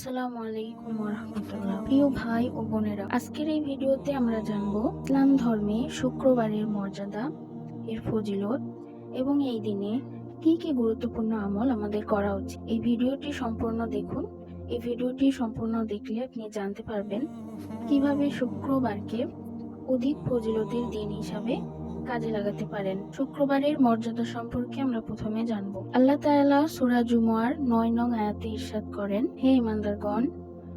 আসসালামু আলাইকুম রহমতুল্লাহ প্রিয় ভাই ও বোনেরা, আজকের এই ভিডিওতে আমরা জানব ইসলাম ধর্মে শুক্রবারের মর্যাদা, এর ফজিলত এবং এই দিনে কি কি গুরুত্বপূর্ণ আমল আমাদের করা উচিত। এই ভিডিওটি সম্পূর্ণ দেখুন। এই ভিডিওটি সম্পূর্ণ দেখলে আপনি জানতে পারবেন কীভাবে শুক্রবারকে অধিক ফজিলতের দিন হিসাবে কাজে লাগাতে পারেন। শুক্রবারের মর্যাদা সম্পর্কে আমরা প্রথমে জানব। আল্লাহ তাআলা সূরা জুমুয়ার নয় নং আয়াতে ইরশাদ করেন, হে ইমানদারগণ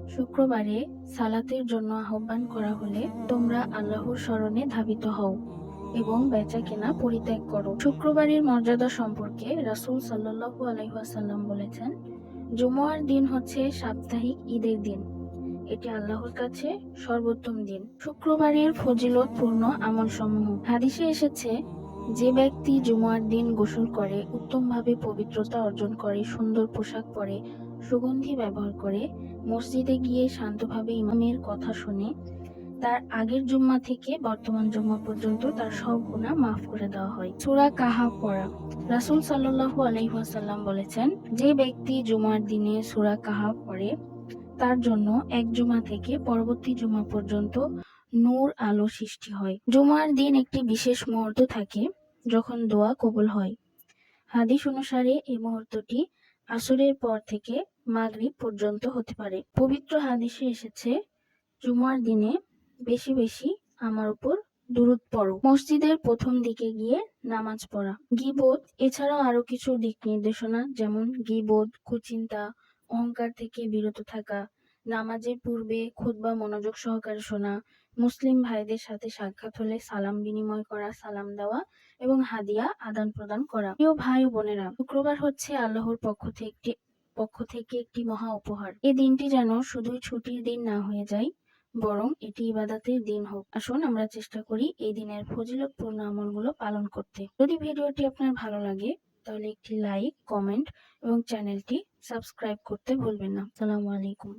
শুক্রবারে সালাতের জন্য আহ্বান করা হলে তোমরা আল্লাহর স্মরণে ধাবিত হও এবং বেচা কেনা পরিত্যাগ করো। শুক্রবারের মর্যাদা সম্পর্কে রাসূল সাল্লাল্লাহু আলাইহি ওয়াসাল্লাম বলেছেন জুমুয়ার দিন হচ্ছে সাপ্তাহিক ঈদের দিন। এটি আল্লাহর কাছে সর্বোত্তম দিন। শুক্রবারের ফজিলতপূর্ণ আমলসমূহ। হাদিসে এসেছে, যে ব্যক্তি জুমার দিন গোসল করে, উত্তমভাবে পবিত্রতা অর্জন করে, সুন্দর পোশাক পরে, সুগন্ধি ব্যবহার করে, মসজিদে গিয়ে শান্তভাবে ইমামের কথা শুনে, তার আগের জুম্মা থেকে বর্তমান জুম্মা পর্যন্ত তার সব গুনাহ মাফ করে দেওয়া হয়। সুরা কাহা পড়া। রাসূল সাল্লাল্লাহু আলাইহি ওয়াসাল্লাম বলেছেন, যে ব্যক্তি জুমার দিনে সূরা কাহা পড়ে তার জন্য এক জুমা থেকে পরবর্তী জুমা পর্যন্ত নূর আলো সৃষ্টি হয়। জুমার দিন একটি বিশেষ মুহূর্ত থাকে যখন দোয়া কবুল হয়। হাদিস অনুসারে এই মুহূর্তটি আসরের পর থেকে মাগরিব পর্যন্ত হতে পারে। পবিত্র হাদিসে এসেছে, জুমার দিনে বেশি বেশি আমার উপর দুরুদ পড়ো। মসজিদের প্রথম দিকে গিয়ে নামাজ পড়া। গিবোধ এছাড়াও আরও কিছু দিক নির্দেশনা যেমন গিবোধ কুচিন্তা অহংকার থেকে বিরত থাকা, নামাজের পূর্বে খুতবা মনোযোগ সহকারে শোনা, মুসলিম ভাইদের সাথে সাক্ষাৎ হলে সালাম বিনিময় করা, সালাম দেওয়া এবং হাদিয়া আদান প্রদান করা। প্রিয় ভাই ও বোনেরা, শুক্রবার হচ্ছে আল্লাহর পক্ষ থেকে একটি, পক্ষ থেকে একটি মহা উপহার। এই দিনটি যেন শুধুই ছুটির দিন না হয়ে যায়, বরং এটি ইবাদাতের দিন হোক। আসুন আমরা চেষ্টা করি এই দিনের ফজিলতপূর্ণ আমলগুলো পালন করতে। যদি ভিডিওটি আপনার ভালো লাগে, তাহলে একটি লাইক, কমেন্ট এবং চ্যানেলটি সাবস্ক্রাইব করতে ভুলবেন না। আসসালামু আলাইকুম।